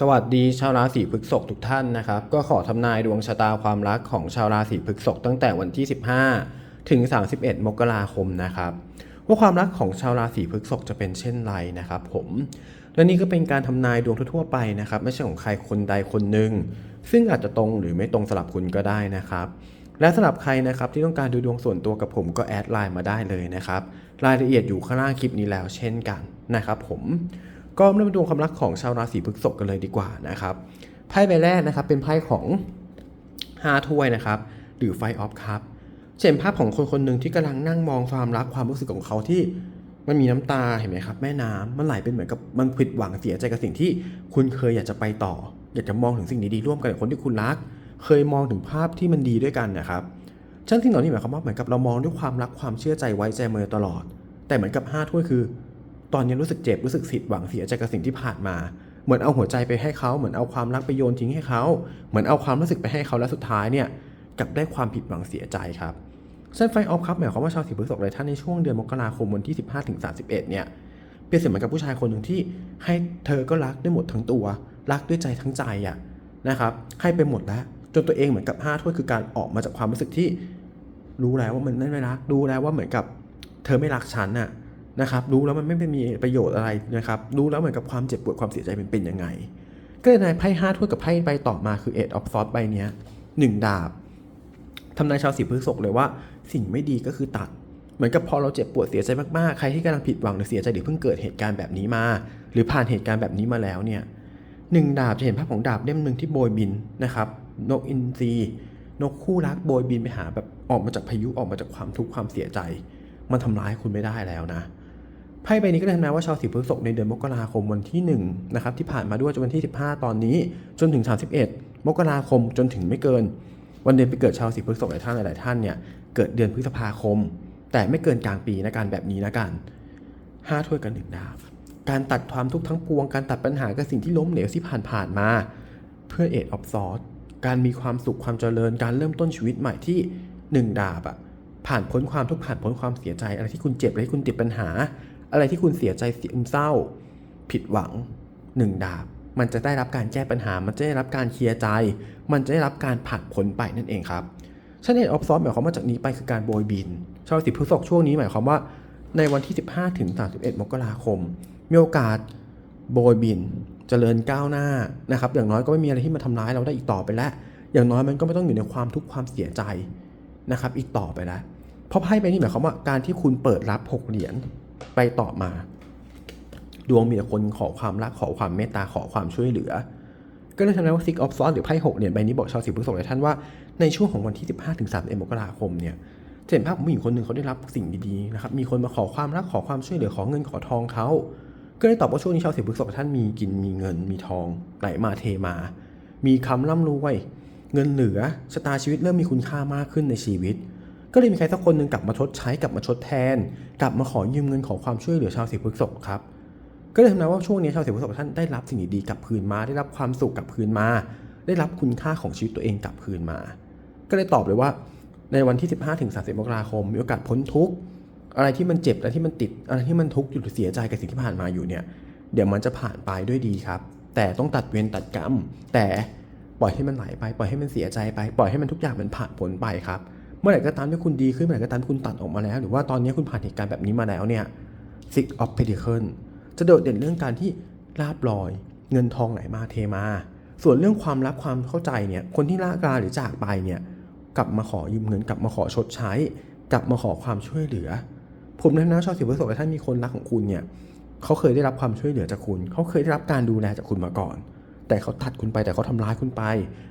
สวัสดีชาวราศีพฤษภทุกท่านนะครับ ก็ขอทำนายดวงชะตาความรักของชาวราศีพฤษภตั้งแต่วันที่ 15 ถึง 31 มกราคมนะครับ ว่าความรักของชาวราศีพฤษภจะเป็นเช่นไรนะครับ ผมและนี่ก็เป็นการทำนายดวงทั่วๆไปนะครับ ไม่ใช่ของใครคนใดคนหนึ่งซึ่งอาจจะตรงหรือไม่ตรงสลับคุณก็ได้นะครับ และสำหรับใครนะครับที่ต้องการดูดวงส่วนตัวกับผมก็แอดไลน์มาได้เลยนะครับ รายละเอียดอยู่ข้างล่างคลิปนี้แล้วเช่นกันนะครับ ผม ก็เริ่มดูความรักของชาวราศีพฤษภกันเลยดีกว่านะครับไพ่ใบแรกนะครับเป็นไพ่ของ5ถ้วยนะครับหรือไฟออฟคัพเช่นภาพของคนคนหนึ่งที่กำลังนั่งมองความรักความรู้สึกของเขาที่มันมีน้ำตาเห็นไหมครับแม่น้ำมันไหลเป็นเหมือนกับมันผิดหวังเสียใจกับสิ่งที่คุณเคยอยากจะไปต่อ อยากจะมองถึงสิ่งดีๆร่วมกันกับคนที่คุณรัก เคยมองถึงภาพที่มันดีด้วยกันนะครับฉันที่หนอนี่หมายความว่าเหมือนกับเรามองด้วยความรักความเชื่อใจไว้ใจมาโดยตลอด แต่เหมือนกับห้าถ้วยคือ ตอนนี้รู้สึกเจ็บรู้สึกผิดหวังเสียใจกับสิ่งที่ผ่านมา เหมือนเอาหัวใจไปให้เขาเหมือนเอาความรักไปโยนทิ้งให้เขา เหมือนเอาความรู้สึกไปให้เขาและสุดท้ายเนี่ยกลับได้ความผิดหวังเสียใจครับเส้นไฟออฟครับหมายความว่าชาวสีพฤษภเลยท่านในช่วงเดือนมกราคมวันที่ 15ถึง31 เนี่ยเปรียบเสมือนกับผู้ชายคนหนึ่งที่ให้เธอก็รักด้วยหมดทั้งตัว รักด้วยใจทั้งใจอะนะครับให้ไปหมดแล้วจนตัวเองเหมือนกับห้าถ้วยคือการออกมาจากความรู้สึกที่รู้แล้วว่ามันไม่รักรู้แล้วว่าเหมือนกับ เธอไม่รักฉันน่ะ นะครับรู้แล้วมันไม่เป็นมีประโยชน์อะไรนะครับรู้แล้วเหมือนกับความเจ็บปวดความเสียใจเป็นเป็นยังไง ก็เลยนายไพ่ห้าถ้วยกับไพ่ใบต่อมาคือเอ็ดออฟซอสใบเนี้ยหนึ่งดาบทำนายชาวสีพฤษภเลยว่าสิ่งไม่ดีก็คือตัด เหมือนกับพอเราเจ็บปวดเสียใจมากๆ ใครที่กำลังผิดหวังหรือเสียใจหรือเพิ่งเกิดเหตุการณ์แบบนี้มา หรือผ่านเหตุการณ์แบบนี้มาแล้วเนี่ยหนึ่งดาบจะเห็นภาพของดาบเล่มหนึ่งที่โบยบินนะครับนกอินทรีนกคู่รักโบยบินไปหาแบบออกมาจากพายุออกมาจากความทุกข์ความเสียใจ มันทำร้ายคุณไม่ได้แล้วนะ ไพ่ใบนี้ก็เลยทำนายว่าชาวสีพฤษภในเดือนมกราคมวันที่1นะครับที่ผ่านมาด้วยจนวันที่ 15 ตอนนี้ จนถึง 31 มกราคมจนถึงไม่เกิน วันเดือนไปเกิดชาวสีพฤษภหลายท่านหลายท่านเนี่ยเกิดเดือนพฤษภาคม แต่ไม่เกินกลางปีนะการแบบนี้นะกันห้าถ้วยกันหนึ่งดาบการตัดความทุกข์ทั้งปวงการตัดปัญหากับสิ่งที่ล้มเหลวที่ผ่านผ่านมา เพื่อเอ็ดออฟซอสการมีความสุขความเจริญการเริ่มต้นชีวิตใหม่ที่หนึ่งดาบอะผ่านพ้นความทุกข์ผ่านพ้นความเสียใจอะไรที่คุณเจ็บอะไรที่คุณติดปัญหา อะไรที่คุณเสียใจเสียเศร้า ผิดหวังหนึ่งดาบ มันจะได้รับการแก้ปัญหา มันจะได้รับการเคลียร์ใจ มันจะได้รับการผ่านพ้นไปนั่นเองครับชันเอ็ดออฟซอสหมายความว่าจากนี้ไปคือการโบยบิน ชาวราศีพฤษภช่วงนี้หมายความว่า ในวันที่ 15ถึง31 มกราคม มีโอกาสโบยบินเจริญก้าวหน้านะครับ อย่างน้อยก็ไม่มีอะไรที่มาทำร้ายเราได้อีกต่อไปแล้ว อย่างน้อยมันก็ไม่ต้องอยู่ในความทุกข์ความเสียใจนะครับ อีกต่อไปแล้ว เพราะไพ่ใบนี้หมายความว่าการที่คุณเปิดรับหกเหรียญ ไปต่อมา ดวงมีแต่คนขอความรักขอความเมตตาขอความช่วยเหลือ ก็เลยทำให้ว่า Six of Swords หรือไพ่หกเหรียญใบนี้บอกชาวสีพฤษภหลายท่านว่าในช่วงของวันที่ 15ถึง31มกราคมเนี่ยจะเห็นภาพของผู้หญิงคนหนึ่งเขาได้รับสิ่งดีๆนะครับมีคนมาขอความรักขอความช่วยเหลือขอเงินขอทองเขาก็เลยตอบว่าช่วงนี้ชาวสีพฤษภท่านมีกินมีเงินมีทองไหลมาเทมา มีคำร่ำรวย เงินเหลือชะตาชีวิตเริ่มมีคุณค่ามากขึ้นในชีวิต ก็เลยมีใครสักคนหนึ่งกลับมาชดใช้กลับมาชดแทน กลับมาขอยืมเงินขอความช่วยเหลือชาวสีพฤษภครับก็เลยทำให้ว่าช่วงนี้ชาวสีพฤษภท่านได้รับสิ่งดีๆกลับคืนมา ได้รับความสุขกลับคืนมา ได้รับคุณค่าของชีวิตตัวเองกลับคืนมา ก็เลยตอบเลยว่า ในวันที่ 15ถึง30มกราคมมีโอกาสพ้นทุกข์อะไรที่มันเจ็บอะไรที่มันติดอะไรที่มันทุกข์อยู่หรือเสียใจกับสิ่งที่ผ่านมาอยู่เนี่ยเดี๋ยวมันจะผ่านไปด้วยดีครับ แต่ต้องตัดเวรตัดกรรม แต่ปล่อยให้มันไหลไป ปล่อยให้มันเสียใจไป ปล่อยให้มันทุกอย่างมันผ่านพ้นไปครับ มื่อไหร่ก็ตามที่คุณดีขึ้นเมื่อไหร่ก็ตามที่คุณตัดออกมาแล้ว หรือว่าตอนนี้คุณผ่านเหตุการณ์แบบนี้มาแล้วเนี่ย Six of Pentacles จะโดดเด่นเรื่องการที่ราบลอย เงินทองไหลมาเทมา ส่วนเรื่องความรักความเข้าใจเนี่ยคนที่ลากาหรือจากไปเนี่ยกลับมาขอยืมเงินกลับมาขอชดใช้ กลับมาขอความช่วยเหลือ ผมในฐานะชาวสิบประสบท่านมีคนรักของคุณเนี่ยเขาเคยได้รับความช่วยเหลือจากคุณ เขาเคยได้รับการดูแลจากคุณมาก่อน แต่เขาตัดคุณไปแต่เขาทำร้ายคุณไป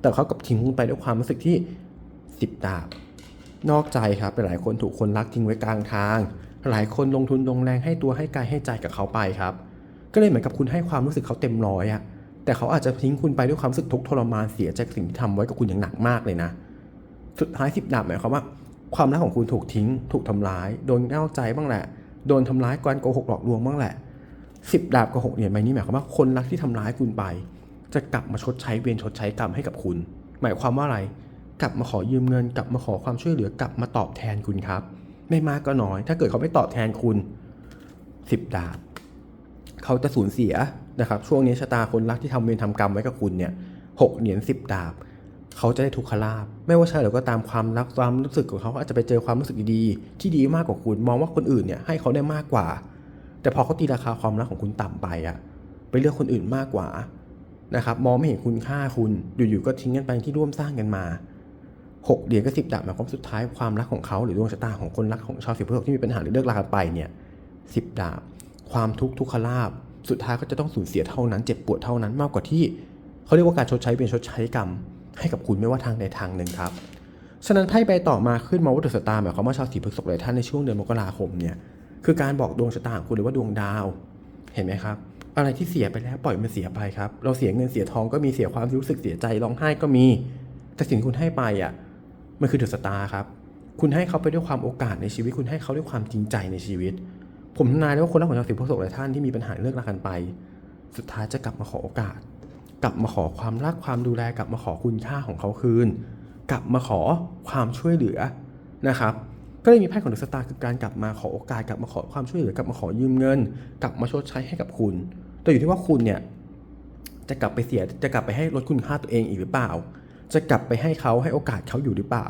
แต่เขากลับทิ้งคุณไปด้วยความรู้สึกที่สิบดาบ นอกใจครับหลายคนถูกคนรักทิ้งไว้กลางทาง หลายคนลงทุนลงแรงให้ตัวให้กายให้ใจกับเขาไปครับ ก็เลยเหมือนกับคุณให้ความรู้สึกเขาเต็มร้อยอะแต่เขาอาจจะทิ้งคุณไปด้วยความรู้สึกทุกข์ทรมานเสียใจกับสิ่งที่ทำไว้กับคุณอย่างหนักมากเลยนะ สุดท้ายสิบดาบหมายความว่า ความรักของคุณถูกทิ้ง ถูกทำร้าย โดนนอกใจบ้างแหละ โดนทำร้ายการโกหกหลอกลวงบ้างแหละสิบดาบกับหกเหรียญใบนี้หมายความว่าคนรักที่ทำร้ายคุณไป จะกลับมาชดใช้เวรชดใช้กรรมให้กับคุณ หมายความว่าอะไร กลับมาขอยืมเงิน กลับมาขอความช่วยเหลือกลับมาตอบแทนคุณครับ ไม่มากก็น้อย ถ้าเกิดเขาไม่ตอบแทนคุณสิบดาบ เขาจะสูญเสียนะครับ ช่วงนี้ชะตาคนรักที่ทำเวรทำกรรมไว้กับคุณเนี่ยหกเหรียญสิบดาบ เขาจะได้ทุกขลาบ ไม่ว่าใช่หรือก็ตามความรักความรู้สึกของเขาอาจจะไปเจอความรู้สึกดีๆที่ดีมากกว่าคุณ มองว่าคนอื่นเนี่ยให้เขาได้มากกว่า แต่พอเขาตีราคาความรักของคุณต่ำไปอะไปเลือกคนอื่นมากกว่านะครับมองไม่เห็นคุณค่าคุณอยู่ๆก็ทิ้งกันไปที่ร่วมสร้างกันมา หกเหรียญกับสิบดาบหมายความสุดท้ายความรักของเขาหรือดวงชะตาของคนรักของชาวสิบพฤษภที่มีปัญหาหรือเลิกรากันไปเนี่ยสิบดาบ ความทุกข์ทุกขลาบ สุดท้ายก็จะต้องสูญเสียเท่านั้น เจ็บปวดเท่านั้นมากกว่าที่ เขาเรียกว่าการชดใช้เป็นชดใช้กรรม ให้กับคุณไม่ว่าทางใดทางหนึ่งครับฉะนั้นไพ่ใบต่อมาขึ้นมาว่าดวงชะตาหมายความว่าชาวสีพฤษภหลายท่านในช่วงเดือนมกราคมเนี่ยคือการบอกดวงชะตาของคุณหรือว่าดวงดาวเห็นไหมครับ อะไรที่เสียไปแล้วปล่อยมันเสียไปครับ เราเสียเงินเสียทองก็มีเสียความรู้สึกเสียใจร้องไห้ก็มี แต่สิ่งที่คุณให้ไปอะ มันคือเดอะสตาร์ครับ คุณให้เขาไปด้วยความโอกาสในชีวิต คุณให้เขาด้วยความจริงใจในชีวิต ผมทำนายได้ว่าคนรักของชาวสีพฤษภหลายท่านที่มีปัญหาเลิกรากันไป สุดท้ายจะกลับมาขอโอกาส กลับมาขอความรักความดูแล กลับมาขอคุณค่าของเขาคืน กลับมาขอความช่วยเหลือนะครับก็เลยมีไพ่ของเดอะสตาร์คือการกลับมาขอโอกาสกลับมาขอความช่วยเหลือกลับมาขอยืมเงิน กลับมาชดใช้ให้กับคุณ แต่อยู่ที่ว่าคุณเนี่ยจะกลับไปเสียจะกลับไปให้ลดคุณค่าตัวเองอีกหรือเปล่า จะกลับไปให้เขาให้โอกาสเขาอยู่หรือเปล่า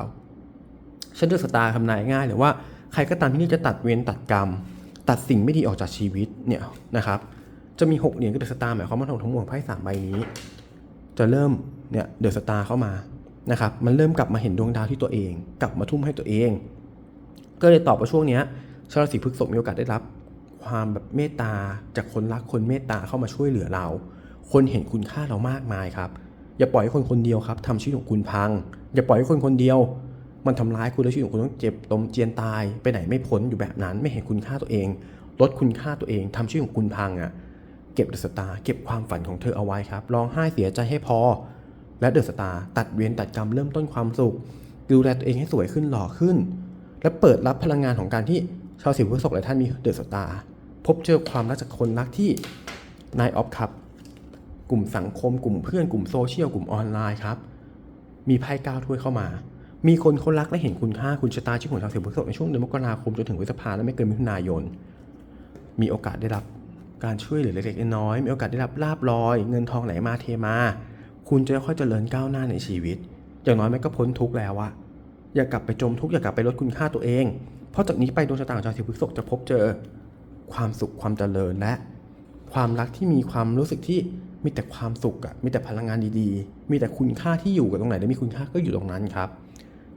ฉันเดอะสตาร์ทำนายง่ายเลยว่าใครก็ตามที่นี่จะตัดเวรตัดกรรม ตัดสิ่งไม่ดีออกจากชีวิตเนี่ยนะครับ จะมีหกเหรียญกับเดอะสตาร์หมายความว่าทั้งหมดของไพ่สามใบนี้ จะเริ่มเนี่ยเดอะสตาร์เข้ามานะครับมันเริ่มกลับมาเห็นดวงดาวที่ตัวเอง กลับมาทุ่มให้ตัวเอง ก็เลยตอบว่าช่วงเนี้ยชาวราศีพฤษภมีโอกาสได้รับ ความแบบเมตตาจากคนรักคนเมตตาเข้ามาช่วยเหลือเรา คนเห็นคุณค่าเรามากมายครับ อย่าปล่อยให้คนคนเดียวครับทำชีวิตของคุณพัง อย่าปล่อยให้คนคนเดียว มันทำร้ายคุณแล้วชีวิตของคุณต้องเจ็บตมเจียนตายไปไหนไม่พ้นอยู่แบบนั้นไม่เห็นคุณค่าตัวเอง ลดคุณค่าตัวเองทำชีวิตของคุณพังอะเก็บเดอะสตาร์เก็บความฝันของเธอเอาไว้ครับร้องไห้เสียใจให้พอ และเดอะสตาร์ตัดเวียนตัดกรรมเริ่มต้นความสุขดูแลตัวเองให้สวยขึ้นหล่อขึ้น และเปิดรับพลังงานของการที่ชาวสิบพฤษภหลายท่านมีเดอะสตาร์พบเจอความรักจากคนรักที่นายออฟครับ กลุ่มสังคม กลุ่มเพื่อนกลุ่มโซเชียลกลุ่มออนไลน์ครับ มีไพ่ก้าวถ้วยเข้ามา มีคนเขารักและเห็นคุณค่าคุณชะตาชีวิตของชาวสิบพฤษภในช่วงเดือนมกราคมจนถึงพฤษภาและไม่เกินมิถุนายน มีโอกาสได้รับการช่วยเหลือเล็กๆน้อยๆมีโอกาสได้รับลาบลอย เงินทองไหลมาเทมา คุณจะค่อยเจริญก้าวหน้าในชีวิต อย่างน้อยแม่ก็พ้นทุกข์แล้วอะอย่ากลับไปจมทุกข์อย่ากลับไปลดคุณค่าตัวเอง เพราะจากนี้ไปดวงชะตาของชาวสิบพฤษภจะพบเจอ ความสุขความเจริญและ ความรักที่มีความรู้สึกที่ มีแต่ความสุขอะมีแต่พลังงานดีๆ มีแต่คุณค่าที่อยู่กับตรงไหนได้มีคุณค่าก็อยู่ตรงนั้นครับ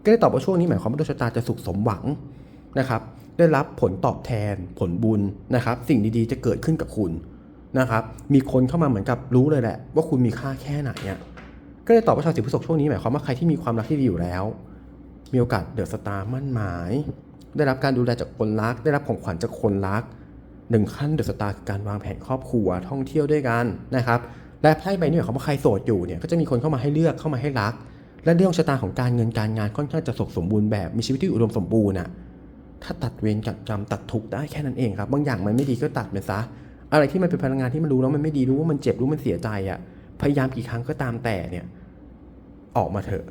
ก็ได้ตอบว่าช่วงนี้หมายความว่าดวงชะตาจะสุขสมหวังนะครับ ได้รับผลตอบแทนผลบุญนะครับ สิ่งดีๆ จะเกิดขึ้นกับคุณนะครับ มีคนเข้ามาเหมือนกับรู้เลยแหละ ว่าคุณมีค่าแค่ไหนอะก็ได้ตอบว่าชาวสิบพฤษภช่วงนี้หมายความว่าใครที่มีความรักที่ดีอยู่แล้ว มีโอกาสเดือดสตาร์มั่นหมาย ได้รับการดูแลจากคนรัก ได้รับของขวัญจากคนรัก หนึ่งขั้นเดอะสตาร์คือการวางแผนครอบครัวท่องเที่ยวด้วยกันนะครับและไพ่ใบนี้หมายความว่าใครโสดอยู่เนี่ยก็จะมีคนเข้ามาให้เลือกเข้ามาให้รัก และเรื่องชะตาของการเงินการงานค่อนข้างจะสกสมบูรณ์แบบมีชีวิตที่อุดมสมบูรณ์อะถ้าตัดเวรกัดกรรมตัดทุกข์ได้แค่นั้นเองครับบางอย่างมันไม่ดีก็ตัดไปซะอะไรที่มันเป็นพลังงานที่มันรู้แล้วมันไม่ดีรู้ว่ามันเจ็บรู้มันเสียใจอะพยายามกี่ครั้งก็ตามแต่เนี่ยออกมาเถอะ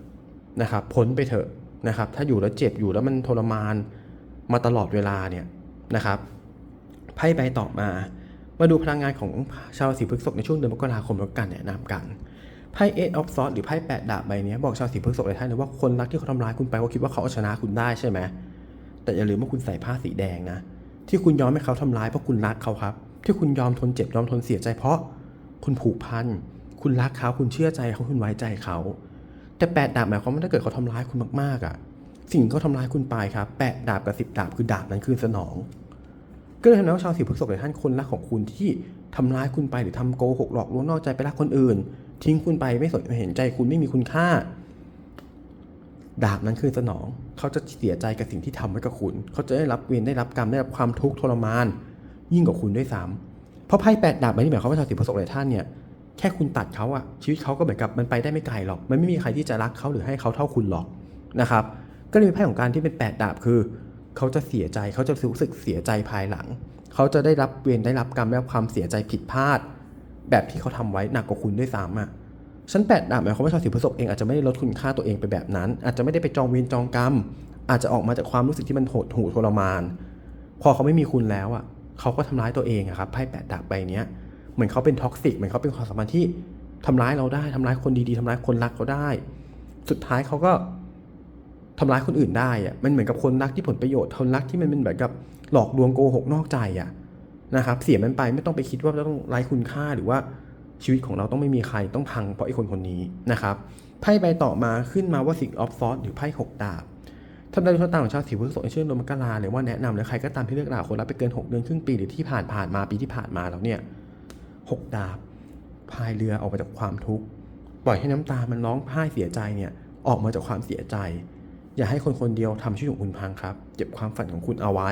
นะครับพ้นไปเถอะนะครับถ้าอยู่แล้วเจ็บอยู่แล้วมันทรมานมาตลอดเวลาเนี่ยนะครับ ไพ่ใบต่อมา มาดูพลังงานของชาวราศีพฤษภในช่วงเดือนมกราคมแล้วกันแนะนำกันไพ่เอ of ออฟซอสหรือไพ่แปดดาบใบนี้บอกชาวราศีพฤษภหลยท่านเลยว่าคนรักที่เขาทำร้ายคุณไปเขาคิดว่าเขาเอาชนะคุณได้ใช่ไหมแต่อย่าลืมว่าคุณใส่ผ้าสีแดงนะ ที่คุณยอมให้เขาทำร้ายเพราะคุณรักเขาครับ ที่คุณยอมทนเจ็บยอมทนเสียใจเพราะคุณผูกพันคุณรักเขาคุณเชื่อใจเขาคุณไว้ใจเขาแต่แปดดาบหมายความว่าถ้าเกิดเขาทำร้ายคุณมากๆอะ สิ่งเขาทำร้ายคุณไปครับแปดดาบกับสิบดาบคือดาบนั้นคือสนอง ก็เลยทำให้ชาวสีพฤกษภหลายท่านคนรักของคุณที่ทำร้ายคุณไปหรือทำโกหกหลอกลวงนอกใจไปรักคนอื่น ทิ้งคุณไปไม่สนเห็นใจคุณไม่มีคุณค่า ดาบนั้นคือสนอง เขาจะเสียใจกับสิ่งที่ทำไว้กับคุณ เขาจะได้รับเวรได้รับกรรมได้รับความทุกข์ทรมาน ยิ่งกว่าคุณด้วยซ้ำเพราะไพ่แปดดาบใบนี้หมายความว่าชาวสีพฤกษภหลายท่านเนี่ยแค่คุณตัดเขาอะชีวิตเขาก็เหมือนกับมันไปได้ไม่ไกลหรอก มันไม่มีใครที่จะรักเขาหรือให้เขาเท่าคุณหรอกนะครับก็เลยมีไพ่ของการที่เป็นแปดดาบคือ เขาจะเสียใจเขาจะรู้สึกเสียใจภายหลัง เขาจะได้รับเวรได้รับกรรมได้รับความเสียใจผิดพลาด แบบที่เขาทำไว้หนักกว่าคุณด้วยซ้ำอะชั้นแปดดาบหมายความว่าชาวสีพฤษภเองอาจจะไม่ได้ลดคุณค่าตัวเองไปแบบนั้น อาจจะไม่ได้ไปจองเวรจองกรรม อาจจะออกมาจากความรู้สึกที่มันโหดหูทรมาน พอเขาไม่มีคุณแล้วอะเขาก็ทำร้ายตัวเองอะครับไพ่แปดดาบใบเนี้ยเหมือนเขาเป็นท็อกซิกเหมือนเขาเป็นความสัมพันธ์ที่ทำร้ายเราได้ทำร้ายคนดีๆทำร้ายคนรักเขาได้ สุดท้ายเขาก็ ทำร้ายคนอื่นได้อะมันเหมือนกับคนรักที่ผลประโยชน์คนรักที่มันเป็นแบบกับหลอกลวงโกหกนอกใจอะนะครับเสียมันไปไม่ต้องไปคิดว่าต้องไร้คุณค่าหรือว่าชีวิตของเราต้องไม่มีใครต้องพังเพราะไอ้คนคนนี้นะครับไพ่ใบต่อมาขึ้นมาว่าสิ่งออฟซอสหรือไพ่หกดาบทำได้ดวงชะตาของชาวสีพฤษภในช่วงเดือนมกราหรือว่าแนะนำเลยใครก็ตามที่เลือกลาคนรักไปเกิน 6 เดือนครึ่งปีหรือที่ผ่านผ่านมาปีที่ผ่านมาแล้วเนี่ยหกดาบพายเรือออกมาจากความทุกข์ปล่อยให้น้ำตามันร้องไห้เสียใจเนี่ยออกมาจากความเสียใจ อย่าให้คนคนเดียวทำชีวิตของคุณพังครับ เก็บความฝันของคุณเอาไว้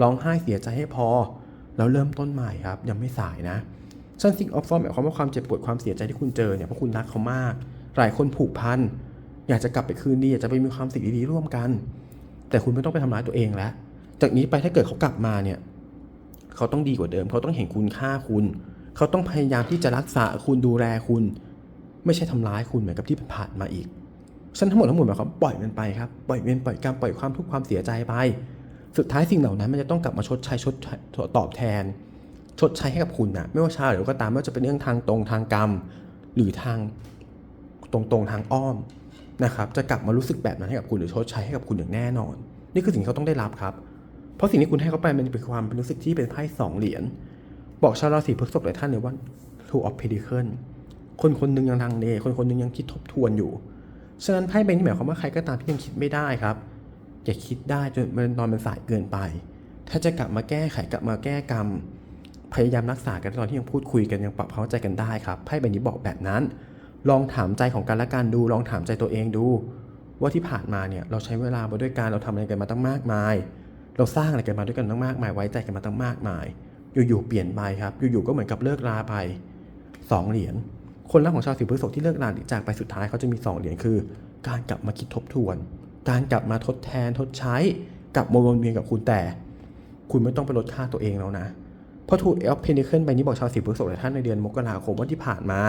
ร้องไห้เสียใจให้พอ แล้วเริ่มต้นใหม่ครับ ยังไม่สายนะซันซิงออฟฟอร์หมายความว่าความเจ็บปวดความเสียใจที่คุณเจอเนี่ยเพราะคุณรักเขามาก หลายคนผูกพัน อยากจะกลับไปคืนดี อยากจะไปมีความสิ่งดีๆร่วมกัน แต่คุณไม่ต้องไปทำร้ายตัวเองแล้ว จากนี้ไปถ้าเกิดเขากลับมาเนี่ย เขาต้องดีกว่าเดิม เขาต้องเห็นคุณค่าคุณ เขาต้องพยายามที่จะรักษาคุณดูแลคุณ ไม่ใช่ทำร้ายคุณเหมือนกับที่ผ่านมาอีก ฉันทั้งหมดทั้งมวลหมายความปล่อยมันไปครับปล่อยเวรปล่อยกรรมปล่อยความทุกข์ความเสียใจไป สุดท้ายสิ่งเหล่านั้นมันจะต้องกลับมาชดใช้ชดตอบแทน ชดใช้ให้กับคุณนะไม่ว่าชาหรือก็ตามไม่ว่าจะเป็นเรื่องทางตรงทางกรรม หรือทางตรงๆทางอ้อมนะครับจะกลับมารู้สึกแบบนั้นให้กับคุณหรือชดใช้ให้กับคุณอย่างแน่นอน นี่คือสิ่งที่เขาต้องได้รับครับ เพราะสิ่งที่คุณให้เขาไปมันเป็นความเป็นรู้สึกที่เป็นไพ่สองเหรียญบอกชาวราศีพฤษภหลายท่านเลยว่า two of pentacle คนคนหนึ่งยังลังเลคนคนหนึ่งยังคิดทบทวนอยู่ ฉะนั้นไพ่ใบนี้หมายความว่าใครก็ตามที่ยังคิดไม่ได้ครับอย่าคิดได้จนมันตอนมันสายเกินไป ถ้าจะกลับมาแก้ไขกลับมาแก้กรรม พยายามรักษากันตอนที่ยังพูดคุยกันยังปรับเข้าใจกันได้ครับไพ่ใบนี้บอกแบบนั้น ลองถามใจของกันและกันดู ลองถามใจตัวเองดู ว่าที่ผ่านมาเนี่ยเราใช้เวลามาด้วยกันเราทำอะไรกันมาตั้งมากมาย เราสร้างอะไรกันมาด้วยกันตั้งมากมายไว้ใจกันมาตั้งมากมาย อยู่ๆเปลี่ยนไปครับ อยู่ๆก็เหมือนกับเลิกลาไปสองเหรียญ คนรักของชาวสีพฤษภที่เลิกลาหรือจากไปสุดท้ายเขาจะมีสองเหรียญคือ การกลับมาคิดทบทวน การกลับมาทดแทนทดใช้กลับมาวนเวียนกับคุณแต่ คุณไม่ต้องไปลดค่าตัวเองแล้วนะเพราะถูกเอลเพนิเคิลใบนี้บอกชาวสีพฤษภหลายท่านในเดือนมกราคมว่าที่ผ่านมา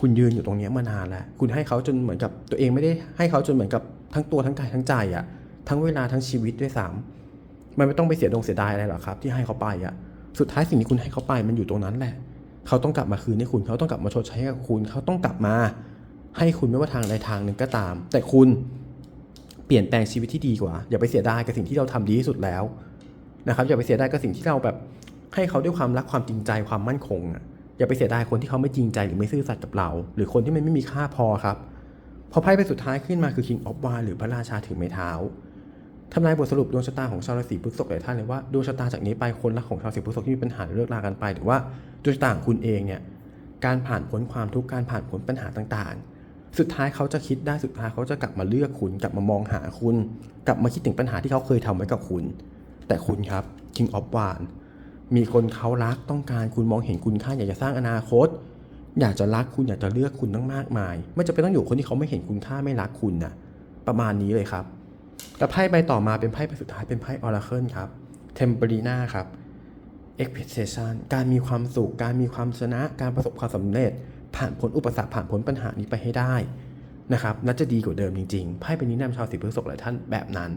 คุณยืนอยู่ตรงนี้มานานแล้ว คุณให้เขาจนเหมือนกับตัวเองไม่ได้ให้เขาจนเหมือนกับทั้งตัวทั้งกายทั้งใจอะทั้งเวลาทั้งชีวิตด้วยซ้ำมันไม่ต้องไปเสียดงเสียดายอะไรหรอกครับ ที่ให้เขาไปอะสุดท้ายสิ่งที่คุณให้เขาไปมันอยู่ตรงนั้นแหละ เขาต้องกลับมาคืนให้คุณ เขาต้องกลับมาชดใช้ให้กับคุณ เขาต้องกลับมา ให้คุณไม่ว่าทางใดทางหนึ่งก็ตาม แต่คุณเปลี่ยนแปลงชีวิตที่ดีกว่า อย่าไปเสียดายกับสิ่งที่เราทำดีที่สุดแล้วนะครับ อย่าไปเสียดายกับสิ่งที่เราแบบ ให้เขาด้วยความรักความจริงใจความมั่นคงอะอย่าไปเสียดายคนที่เขาไม่จริงใจหรือไม่ซื่อสัตย์กับเรา หรือคนที่มันไม่มีค่าพอครับพอไพ่ไปสุดท้ายขึ้นมาคือ King of w a n d หรือพระราชาถือไม้เท้า ทำนายบทสรุปดวงชะตาของชาวราศีพฤษภหลายท่านเลยว่าดวงชะตาจากนี้ไปคนรักของชาวราศีพฤษภที่มีปัญหาหรือเลิกลากันไปหรือว่าดวงชะตาของคุณเองเนี่ยการผ่านพ้นความทุกข์การผ่านพ้นปัญหาต่างๆ สุดท้ายเขาจะคิดได้สุดท้ายเขาจะกลับมาเลือกคุณกลับมามองหาคุณ กลับมาคิดถึงปัญหาที่เขาเคยทำไว้กับคุณ แต่คุณครับ King of w a n d มีคนเขารักต้องการคุณมองเห็นคุณค่าอยากจะสร้างอนาคต อยากจะรักคุณอยากจะเลือกคุณตั้งมากมาย ไม่จะเป็นต้องอยู่คนที่เขาไม่เห็นคุณค่าไม่รักคุณนะประมาณนี้เลยครับ แต่ไพ่ใบต่อมาเป็นไพ่ใบสุดท้ายเป็นไพ่ Oracle ครับ Temperina ครับ Expectation การมีความสุข การมีความชนะ การประสบความสำเร็จ ผ่านพ้นอุปสรรคผ่านพ้นปัญหานี้ไปให้ได้นะครับน่าจะดีกว่าเดิมจริงๆไพ่เป็นนี้นำชาวสีพฤษภหลายท่านแบบนั้น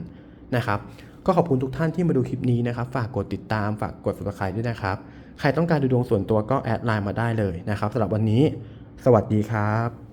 นะครับ ก็ขอบคุณทุกท่านที่มาดูคลิปนี้นะครับ ฝากกดติดตาม ฝากกด subscribe ด้วยนะครับ ใครต้องการดูดวงส่วนตัวก็แอดไลน์มาได้เลยนะครับสำหรับวันนี้ สวัสดีครับ